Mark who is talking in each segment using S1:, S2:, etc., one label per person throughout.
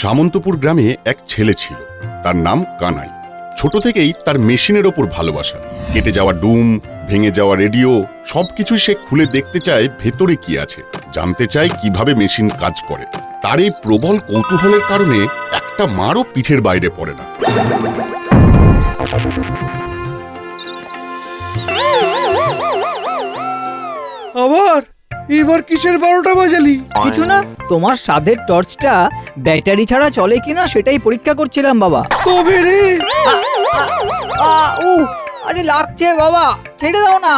S1: সামন্তপুর গ্রামে এক ছেলে ছিল। তার নাম কানাই। ছোট থেকেই তার মেশিনের ওপর ভালোবাসা। কেটে যাওয়া ডুম, ভেঙে যাওয়া রেডিও সবকিছু সে খুলে দেখতে চায় ভেতরে কি আছে, জানতে চায় কীভাবে মেশিন কাজ করে। তার এই প্রবল কৌতূহলের কারণে একটা মারও পিঠের বাইরে পড়ে না।
S2: আবার? এবার কিসের বারোটা বাজালি?
S3: কিছু না তোমার সাধের টর্চটা ব্যাটারি ছাড়া চলে কিনা সেটাই পরীক্ষা করছিলাম বাবা।
S2: কবে রে?
S3: আ, উ আরে লাগছে বাবা। ছেড়ে দাও না।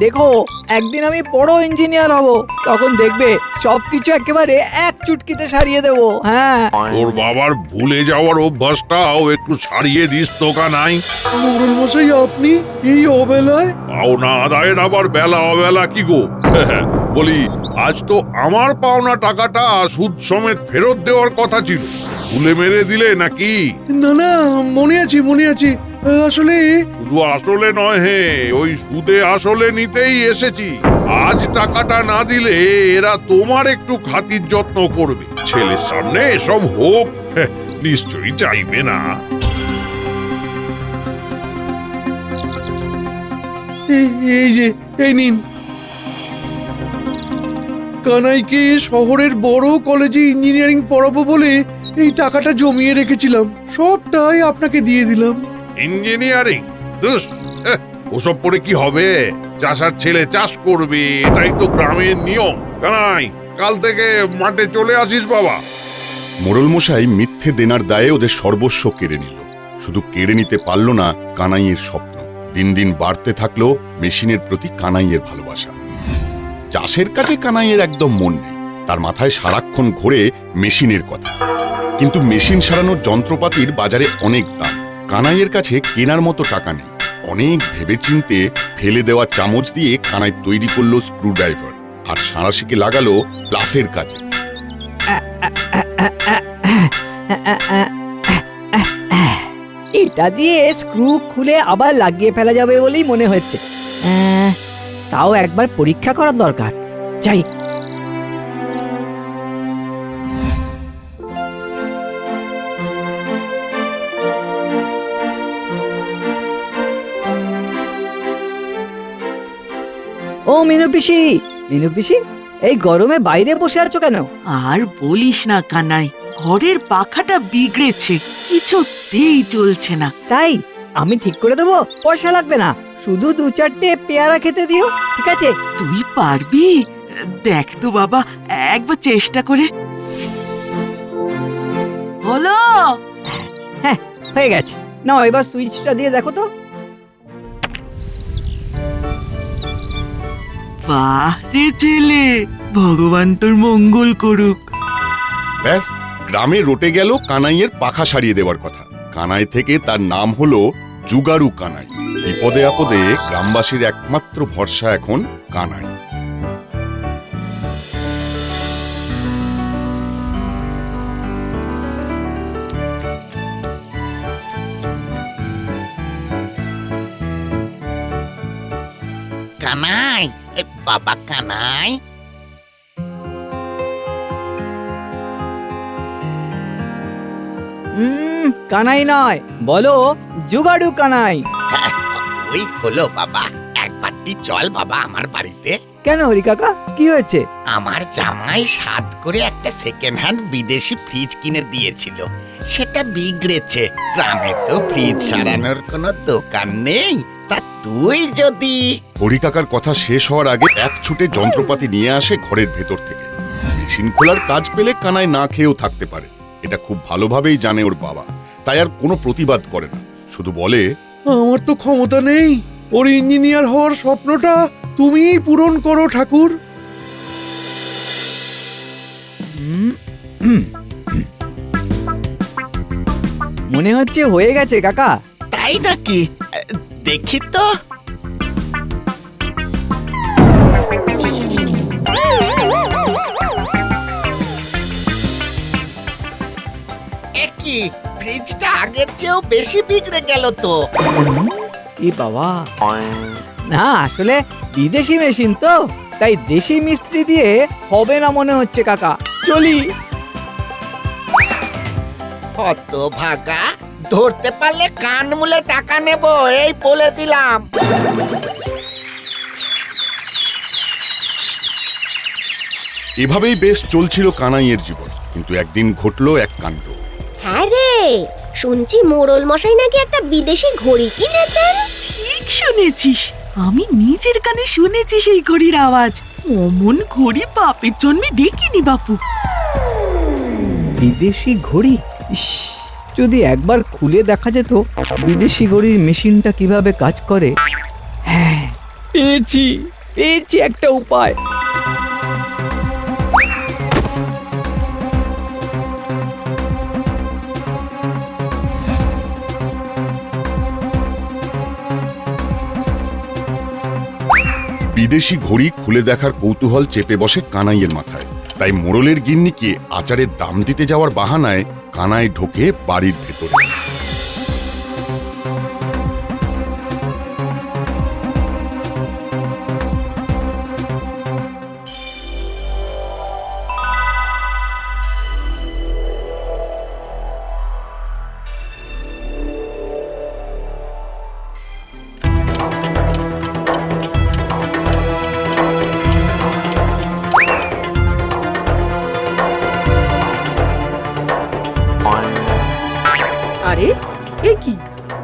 S3: দেখো একদিন আমি বড় ইঞ্জিনিয়ার হব। তখন দেখবে সবকিছু একেবারে এক চুটকিতে সারিয়ে দেবো। হ্যাঁ।
S4: তোর বাবার ভুলে যাওয়ার অভ্যাসটাও একটু সারিয়ে দিস তো কানাই।
S2: মোড়ল মশাই আপনি এই অবেলায়?
S4: পাওনা আদায়ের আবার বেলা অবেলা কি গো? বলি আজ তো আমার পাওনা টাকাটা সুদ সমেত ফেরত দেওয়ার কথা ছিল। ভুলে মেরে দিলে নাকি?
S2: না না মনে আছে মনে আছে। আসলে
S4: শুধু আসলে নয় হে ওই সুদে আসলে নিতেই এসেছি। আজ টাকাটা না দিলে এরা তোমার একটু খাতির যত্ন করবে। ছেলের সামনে এসব হোক নিশ্চয়ই চাইবে না।
S2: এই যে এই নিন। কানাইকে শহরের বড় কলেজে ইঞ্জিনিয়ারিং পড়াবো বলে এই টাকাটা জমিয়ে রেখেছিলাম। সবটাই আপনাকে দিয়ে দিলাম।
S4: ইঞ্জিনিয়ারিং। দুস ওসব পড়ে কি হবে? চাষার ছেলে চাষ করবে, এটাই তো গ্রামের নিয়ম। কানাই, কাল থেকে মাঠে চলে আসিস বাবা।
S1: মোড়ল মশাই মিথ্যে দেনার দায়ে ওদের সর্বস্ব কেড়ে নিল। শুধু কেড়ে নিতে পারল না কানাইয়ের স্বপ্ন। দিন দিন বাড়তে থাকল মেশিনের প্রতি কানাইয়ের ভালোবাসা। চাষের কাজে কানাইয়ের একদম মন নেই। তার মাথায় সারাক্ষণ ঘোরে মেশিনের কথা। কিন্তু মেশিন সারানোর যন্ত্রপাতির বাজারে অনেক দাম। কানাইয়ের কাছে কেনার মতো টাকা নেই। অনেক ভেবেচিন্তে ফেলে দেওয়া চামচ দিয়ে কানাই তৈরি করল স্ক্রুড্রাইভার আর সাঁড়াশিকে লাগালো প্লাসের কাজে।
S3: এটা দিয়ে স্ক্রু খুলে আবার লাগিয়ে ফেলা যাবে বলেই মনে হচ্ছে। তাও একবার পরীক্ষা করার দরকার। যাই। ও মিনু পিসি মিনু পিসি এই গরমে বাইরে বসে আছো কেন?
S5: আর বলিস না কানাই ঘরের পাখাটা বিগড়েছে কিছুতেই চলছে না।
S3: তাই? আমি ঠিক করে দেবো পয়সা লাগবে না শুধু দু চারটে পেয়ারা খেতে দিও ঠিক আছে?
S5: তুই পারবি? দেখ তো বাবা একবার চেষ্টা করে। হলো
S3: হ্যাঁ হয়ে গেছে। না এবার সুইচটা দিয়ে দেখো তো।
S5: বাহ রে ছেলে। ভগবান তোর মঙ্গল করুক।
S1: ব্যাস গ্রামে রটে গেল কানাইয়ের পাখা সারিয়ে দেওয়ার কথা। কানাই থেকে তার নাম হলো জুগারু কানাই। বিপদে আপদে গ্রামবাসীর একমাত্র ভরসা এখন কানাই।
S6: কানাই বাবা কানাই
S3: নয় বলো জুগাড়ু কানাই।
S6: ওই হলো বাবা একবারটি চল বাবা আমার বাড়িতে।
S3: কেন হরি কাকা কি হয়েছে?
S6: আমার জামাই সাত করে একটা সেকেন্ড হ্যান্ড বিদেশি ফ্রিজ কিনে দিয়েছিল। সেটা বিগড়েছে গ্রামে তো ফ্রিজ সারানোর কোনো দোকান নেই। তা তুই যদি
S1: হরিকাকার কথা শেষ হওয়ার আগে এক ছুটে যন্ত্রপাতি নিয়ে আসে ঘরের ভেতর থেকে। মেশিন খোলার কাজ পেলে কানায় না খেয়েও থাকতে পারে। এটা খুব ভালোভাবেই জানে ওর বাবা। তাই আর কোনো প্রতিবাদ করে না। শুধু বলে
S2: আমার তো ক্ষমতা নেই। ওর ইঞ্জিনিয়ার হওয়ার স্বপ্নটা তুমিই পূরণ করো ঠাকুর।
S3: মনে হচ্ছে হয়ে গেছে কাকা।
S6: তাই নাকি? দেখি তো। এ ফ্রিজটা আগের চেয়েও বেশি বিগড়ে গেল তো।
S3: এ বাবা। না আসলে বিদেশি মেশিন তো তাই দেশি মিস্ত্রি দিয়ে হবে না মনে হচ্ছে কাকা। চলি।
S6: কত ভাগা ধরতে পারলে কান মুলে টাকা নেব এই বলে দিলাম।
S1: এভাবেই বেশ চলছিল কানাইয়ের জীবন কিন্তু একদিন ঘটলো এক কাণ্ড।
S7: হ্যাঁ রে শুনছি মোড়ল মশাই নাকি একটা বিদেশি ঘড়ি কিনেছেন?
S5: ঠিক শুনেছিস আমি নিজের কানে শুনেছি সেই ঘড়ির আওয়াজ। অমন ঘড়ি বাপের জন্মে দেখিনি বাপু।
S3: বিদেশি ঘড়ি? ইস যদি একবার খুলে দেখা যেত, বিদেশি ঘড়ির মেশিনটা কীভাবে কাজ করে? হ্যাঁ পেয়েছি পেয়েছি একটা উপায়।
S1: বিদেশি ঘড়ি খুলে দেখার কৌতূহল চেপে বসে কানাইয়ের মাথায়। তাই মোড়লের গিন্নিকে আচারের দাম দিতে যাওয়ার বাহানায় কানাই ঢোকে বাড়ির ভেতরে।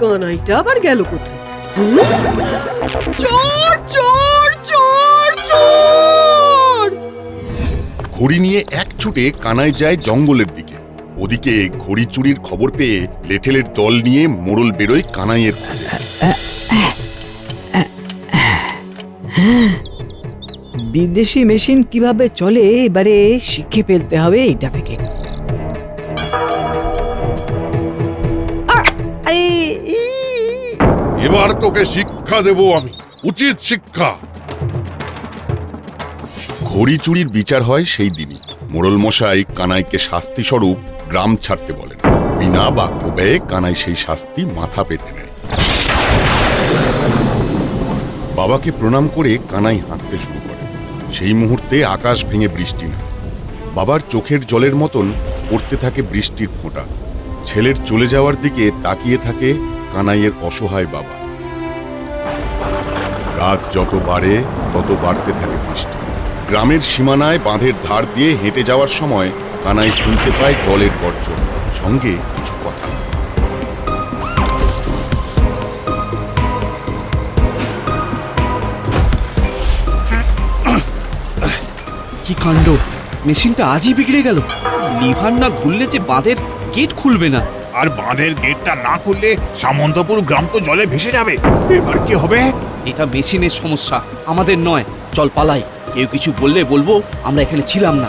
S8: কানাইটা আবার গেল কোথায়? চোর চোর চোর চোর!
S1: ঘড়ি নিয়ে এক ছুটে কানাই যায় জঙ্গলের দিকে। ওদিকে ঘড়ি চুরির খবর পেয়ে লেঠেলের দল নিয়ে মোড়ল বেরোয় কানাইয়ের খোঁজে
S3: বিদেশি মেশিন কীভাবে চলে? এবারে শিখে ফেলতে হবে এইটা থেকে।
S4: এবার তোকে শিক্ষা দেব আমি, উচিত শিক্ষা।
S1: ঘড়ি চুরির বিচার হয় সেই দিনই। মোড়ল মশাই কানাইকে শাস্তি স্বরূপ গ্রাম ছাড়তে বলেন। বিনা বাক্য ব্যয়ে কানাই সেই শাস্তি মাথা পেতে নেয়। বাবাকে প্রণাম করে কানাই হাঁটতে শুরু করে। সেই মুহূর্তে আকাশ ভেঙে বৃষ্টি না বাবার চোখের জলের মতন পড়তে থাকে বৃষ্টির ফোঁটা। ছেলের চলে যাওয়ার দিকে তাকিয়ে থাকে কানাইয়ের অসহায় বাবা। রাত যত বাড়ে, তত বাড়তে থাকে বৃষ্টি। গ্রামের সীমানায় বাঁধের ধার দিয়ে হেঁটে যাওয়ার সময় কানাই শুনতে পায় জলের গর্জন। সঙ্গে কিছু কথা।
S9: কি কাণ্ড? মেশিনটা আজই বিগড়ে গেল। লিভার না ঘুরলে যে বাঁধের গেট খুলবে না।
S10: আর বাঁধের গেটটা না খুললে সামন্তপুর গ্রাম তো জলে ভেসে যাবে। এবার কি হবে?
S9: এটা মেশিনের সমস্যা আমাদের নয়। চল পালাই। কেউ কিছু বললে বলব আমরা এখানে ছিলাম না।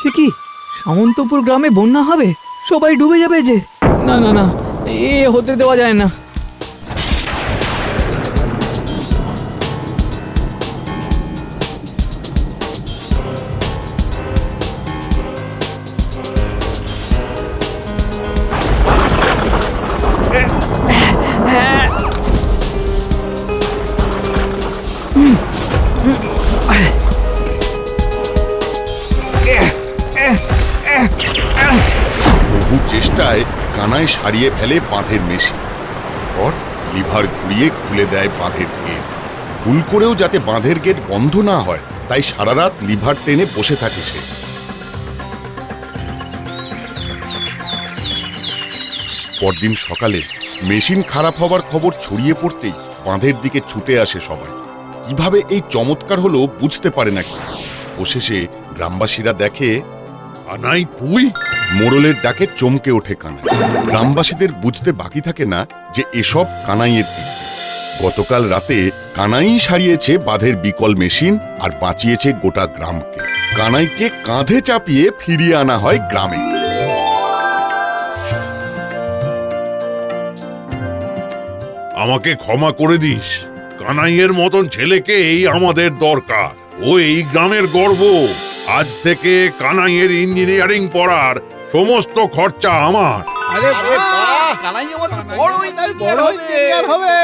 S3: সে কি সামন্তপুর গ্রামে বন্যা হবে? সবাই ডুবে যাবে যে। না না না এ হতে দেওয়া যায় না।
S1: বহু চেষ্টায় কানাই সারিয়ে ফেলে বাঁধের মেশিন। পর লিভার ঘুরিয়ে খুলে দেয় বাঁধের গেট। ভুল করেও যাতে বাঁধের গেট বন্ধ না হয়, তাই সারা রাত লিভার টেনে বসে থাকে সে। পরদিন সকালে মেশিন খারাপ হবার খবর ছড়িয়ে পড়তেই বাঁধের দিকে ছুটে আসে সবাই। কীভাবে এই চমৎকার হলো বুঝতে পারে না। অবশেষে গ্রামবাসীরা দেখে
S4: আনাই তুই?
S1: মোড়লের ডাকে চমকে ওঠে কানাই। গ্রামবাসীদের বুঝতে বাকি থাকে না যে এসব কানাইয়ের কীর্তি। গতকাল রাতে কানাই সারিয়েছে বাঁধের বিকল মেশিন আর বাঁচিয়েছে গোটা গ্রামকে। কানাইকে কাঁধে চাপিয়ে ফিরিয়ে আনা হয় গ্রামে।
S4: আমাকে ক্ষমা করে দিস। কানাইয়ের মতন ছেলেকে এই আমাদের দরকার। ও এই গ্রামের গর্ব। আজ থেকে কানাইয়ের ইঞ্জিনিয়ারিং পড়ার সমস্ত খরচা আমার।
S9: আরে বাহ! কানাই আমার বড় হবে।